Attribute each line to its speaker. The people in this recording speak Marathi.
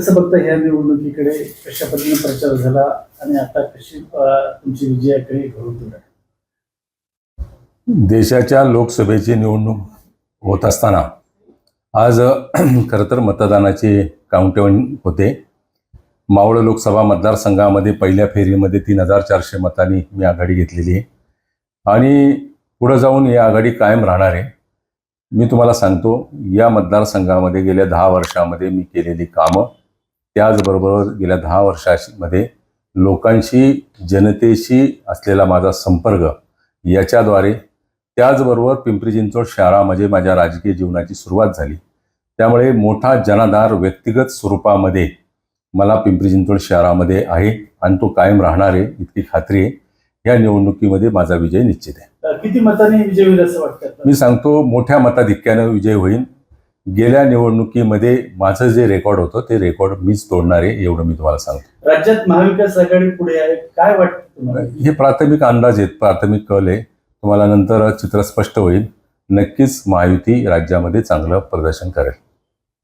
Speaker 1: कसं बघता या निवडणुकीकडे कशा पद्धतीने प्रचार झाला आणि आता कशी तुमची विजयाकडे घडून
Speaker 2: देशाच्या लोकसभेची निवडणूक होत असताना आज खरं तर मतदानाचे काउंटडाऊन होते. मावळ लोकसभा मतदारसंघामध्ये पहिल्या फेरीमध्ये तीन हजार चारशे मतांनी मी आघाडी घेतलेली आहे. आणि पुढं जाऊन ही आघाडी कायम राहणार आहे. मी तुम्हाला सांगतो या मतदारसंघामध्ये गेल्या दहा वर्षामध्ये मी केलेली कामं त्याचबरोबर गेल्या दहा वर्षामध्ये लोकांशी जनतेशी असलेला माझा संपर्क याच्याद्वारे त्याचबरोबर पिंपरी चिंचवड शहरामध्ये माझ्या राजकीय जीवनाची सुरुवात झाली. त्यामुळे मोठा जनाधार व्यक्तिगत स्वरूपामध्ये मला पिंपरी चिंचवड शहरामध्ये आहे आणि तो कायम राहणार आहे इतकी खात्री आहे. या निवडणुकीमध्ये माझा विजय निश्चित आहे.
Speaker 1: किती मतांनी विजय होईल असं वाटतं?
Speaker 2: मी सांगतो मोठ्या मताधिक्यानं विजय होईल गेल्या निवडणुकीमध्ये माझं जे रेकॉर्ड होतं ते रेकॉर्ड मीच तोडणार आहे एवढं मी तुम्हाला सांगतो.
Speaker 1: राज्यात महाविकास आघाडी पुढे आहे काय वाटतं
Speaker 2: हे प्राथमिक अंदाज आहेत प्राथमिक कल आहे. तुम्हाला नंतर चित्र स्पष्ट होईल. नक्कीच महायुती राज्यामध्ये चांगलं प्रदर्शन करेल.